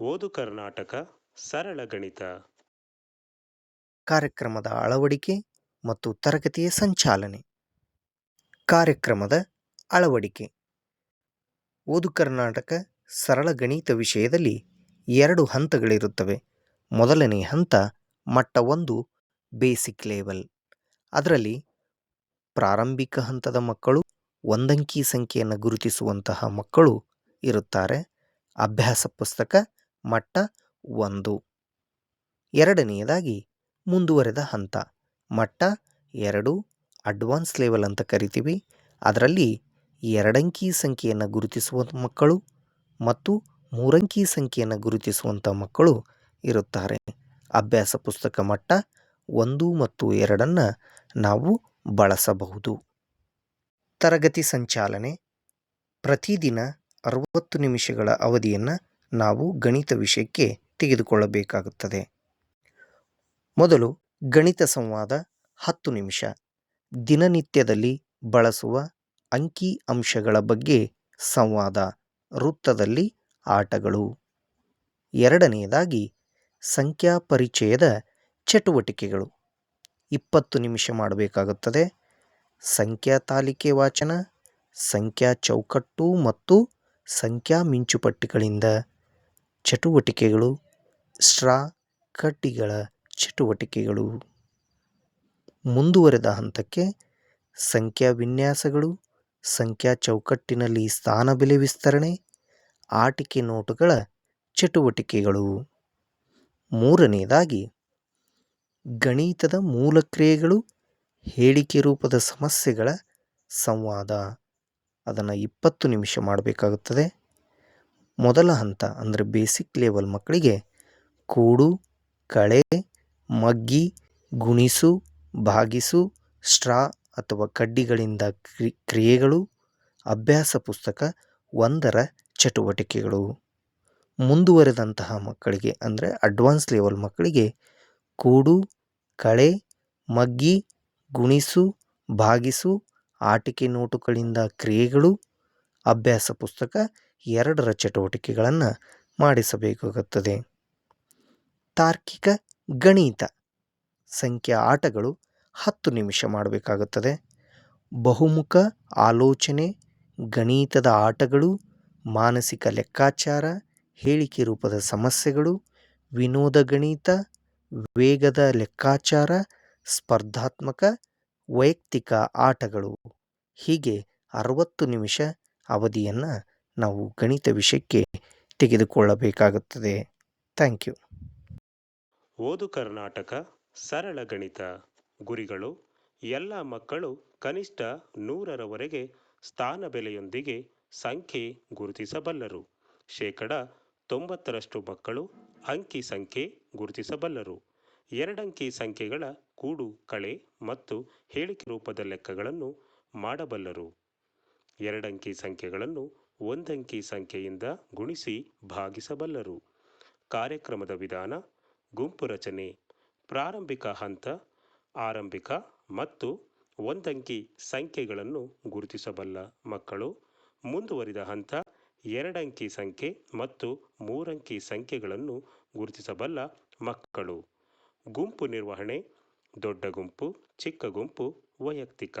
ಓದು ಕರ್ನಾಟಕ ಸರಳ ಗಣಿತ. ಕಾರ್ಯಕ್ರಮದ ಅಳವಡಿಕೆ ಮತ್ತು ತರಗತಿಯ ಸಂಚಾಲನೆ. ಕಾರ್ಯಕ್ರಮದ ಅಳವಡಿಕೆ. ಓದು ಕರ್ನಾಟಕ ಸರಳ ಗಣಿತ ವಿಷಯದಲ್ಲಿ ಎರಡು ಹಂತಗಳಿರುತ್ತವೆ. ಮೊದಲನೇ ಹಂತ ಮಟ್ಟ ಒಂದು, ಬೇಸಿಕ್ ಲೆವೆಲ್ ಅದರಲ್ಲಿ ಪ್ರಾರಂಭಿಕ ಹಂತದ ಮಕ್ಕಳು ಒಂದಂಕಿ ಸಂಖ್ಯೆಯನ್ನು ಗುರುತಿಸುವಂತಹ ಮಕ್ಕಳು ಇರುತ್ತಾರೆ. ಅಭ್ಯಾಸ ಪುಸ್ತಕ ಮಟ್ಟ ಒಂದು. ಎರಡನೆಯದಾಗಿ ಮುಂದುವರೆದ ಹಂತ. ಮಟ್ಟ ಎರಡು, ಅಡ್ವಾನ್ಸ್ ಲೆವೆಲ್ ಅಂತ ಕರಿತೀವಿ. ಅದರಲ್ಲಿ ಎರಡಂಕಿ ಸಂಖ್ಯೆಯನ್ನು ಗುರುತಿಸುವಂಥ ಮಕ್ಕಳು ಮತ್ತು ಮೂರಂಕಿ ಸಂಖ್ಯೆಯನ್ನು ಗುರುತಿಸುವಂಥ ಮಕ್ಕಳು ಇರುತ್ತಾರೆ. ಅಭ್ಯಾಸ ಪುಸ್ತಕ ಮಟ್ಟ ಒಂದು ಮತ್ತು ಎರಡನ್ನು ನಾವು ಬಳಸಬಹುದು. ತರಗತಿ ಸಂಚಾಲನೆ. ಪ್ರತಿದಿನ ಅರವತ್ತು ನಿಮಿಷಗಳ ಅವಧಿಯನ್ನು ನಾವು ಗಣಿತ ವಿಷಯಕ್ಕೆ ತೆಗೆದುಕೊಳ್ಳಬೇಕಾಗುತ್ತದೆ. ಮೊದಲು ಗಣಿತ ಸಂವಾದ ಹತ್ತು ನಿಮಿಷ. ದಿನನಿತ್ಯದಲ್ಲಿ ಬಳಸುವ ಅಂಕಿ ಅಂಶಗಳ ಬಗ್ಗೆ ಸಂವಾದ, ವೃತ್ತದಲ್ಲಿ ಆಟಗಳು. ಎರಡನೆಯದಾಗಿ ಸಂಖ್ಯಾ ಪರಿಚಯದ ಚಟುವಟಿಕೆಗಳು. ಇಪ್ಪತ್ತು ನಿಮಿಷ ಮಾಡಬೇಕಾಗುತ್ತದೆ. ಸಂಖ್ಯಾ ತಾಲಿಕೆ ವಾಚನ, ಸಂಖ್ಯಾ ಚೌಕಟ್ಟು ಮತ್ತು ಸಂಖ್ಯಾ ಮಿಂಚುಪಟ್ಟಿಗಳಿಂದ. ಚಟುವಟಿಕೆಗಳು, ಸ್ಟ್ರಾ ಕಡ್ಡಿಗಳ ಚಟುವಟಿಕೆಗಳು. ಮುಂದುವರೆದ ಹಂತಕ್ಕೆ ಸಂಖ್ಯಾ ವಿನ್ಯಾಸಗಳು ಸಂಖ್ಯಾ ಚೌಕಟ್ಟಿನಲ್ಲಿ ಸ್ಥಾನ ಬೆಲೆ ವಿಸ್ತರಣೆ, ಆಟಿಕೆ ನೋಟುಗಳ ಚಟುವಟಿಕೆಗಳು. ಮೂರನೆಯದಾಗಿ ಗಣಿತದ ಮೂಲ ಕ್ರಿಯೆಗಳು ಹೇಳಿಕೆ ರೂಪದ ಸಮಸ್ಯೆಗಳ ಸಂವಾದ. ಅದನ್ನು ಇಪ್ಪತ್ತು ನಿಮಿಷ ಮಾಡಬೇಕಾಗುತ್ತದೆ. ಮೊದಲ ಹಂತ ಅಂದರೆ ಬೇಸಿಕ್ ಲೆವೆಲ್ ಮಕ್ಕಳಿಗೆ ಕೂಡು, ಕಳೆ, ಮಗ್ಗಿ, ಗುಣಿಸು ಭಾಗಿಸು ಸ್ಟ್ರಾ ಅಥವಾ ಕಡ್ಡಿಗಳಿಂದ ಕ್ರಿ, ಕ್ರಿಯೆಗಳು, ಅಭ್ಯಾಸ ಪುಸ್ತಕ ಒಂದರ ಚಟುವಟಿಕೆಗಳು. ಮುಂದುವರೆದಂತಹ ಮಕ್ಕಳಿಗೆ ಅಂದರೆ ಅಡ್ವಾನ್ಸ್ ಲೆವೆಲ್ ಮಕ್ಕಳಿಗೆ ಕೂಡು, ಕಳೆ, ಮಗ್ಗಿ, ಗುಣಿಸು ಭಾಗಿಸು ಆಟಿಕೆ ನೋಟುಗಳಿಂದ ಕ್ರಿಯೆಗಳು, ಅಭ್ಯಾಸ ಪುಸ್ತಕ ಎರಡರ ಚಟುವಟಿಕೆಗಳನ್ನು ಮಾಡಿಸಬೇಕಾಗುತ್ತದೆ. ತಾರ್ಕಿಕ ಗಣಿತ ಸಂಖ್ಯಾ ಆಟಗಳು ಹತ್ತು ನಿಮಿಷ ಮಾಡಬೇಕಾಗುತ್ತದೆ. ಬಹುಮುಖ ಆಲೋಚನೆ, ಗಣಿತದ ಆಟಗಳು, ಮಾನಸಿಕ ಲೆಕ್ಕಾಚಾರ, ಹೇಳಿಕೆ ರೂಪದ ಸಮಸ್ಯೆಗಳು, ವಿನೋದ ಗಣಿತ, ವೇಗದ ಲೆಕ್ಕಾಚಾರ, ಸ್ಪರ್ಧಾತ್ಮಕ, ವೈಯಕ್ತಿಕ ಆಟಗಳು. ಹೀಗೆ ಅರವತ್ತು ನಿಮಿಷ ಅವಧಿಯನ್ನು ನಾವು ಗಣಿತ ವಿಷಯಕ್ಕೆ ತೆಗೆದುಕೊಳ್ಳಬೇಕಾಗುತ್ತದೆ. Thank you. ಓದು ಕರ್ನಾಟಕ, ಸರಳ ಗಣಿತ. ಗುರಿಗಳು, ಎಲ್ಲ ಮಕ್ಕಳು ಕನಿಷ್ಠ ನೂರರವರೆಗೆ ಸ್ಥಾನ ಬೆಲೆಯೊಂದಿಗೆ ಸಂಖ್ಯೆ ಗುರುತಿಸಬಲ್ಲರು. ಶೇಕಡ ತೊಂಬತ್ತರಷ್ಟು ಮಕ್ಕಳು ಅಂಕಿ ಸಂಖ್ಯೆ ಗುರುತಿಸಬಲ್ಲರು. ಎರಡಂಕಿ ಸಂಖ್ಯೆಗಳ ಕೂಡು, ಕಳೆ ಮತ್ತು ಹೇಳಿಕೆ ರೂಪದ ಲೆಕ್ಕಗಳನ್ನು ಮಾಡಬಲ್ಲರು. ಎರಡಂಕಿ ಸಂಖ್ಯೆಗಳನ್ನು ಒಂದಂಕಿ ಸಂಖ್ಯೆಯಿಂದ ಗುಣಿಸಿ ಭಾಗಿಸಬಲ್ಲರು. ಕಾರ್ಯಕ್ರಮದ ವಿಧಾನ, ಗುಂಪು ರಚನೆ, ಪ್ರಾರಂಭಿಕ ಹಂತ, ಆರಂಭಿಕ ಮತ್ತು ಒಂದಂಕಿ ಸಂಖ್ಯೆಗಳನ್ನು ಗುರುತಿಸಬಲ್ಲ ಮಕ್ಕಳು. ಮುಂದುವರಿದ ಹಂತ, ಎರಡಂಕಿ ಸಂಖ್ಯೆ ಮತ್ತು ಮೂರಂಕಿ ಸಂಖ್ಯೆಗಳನ್ನು ಗುರುತಿಸಬಲ್ಲ ಮಕ್ಕಳು. ಗುಂಪು ನಿರ್ವಹಣೆ, ದೊಡ್ಡ ಗುಂಪು, ಚಿಕ್ಕ ಗುಂಪು, ವೈಯಕ್ತಿಕ.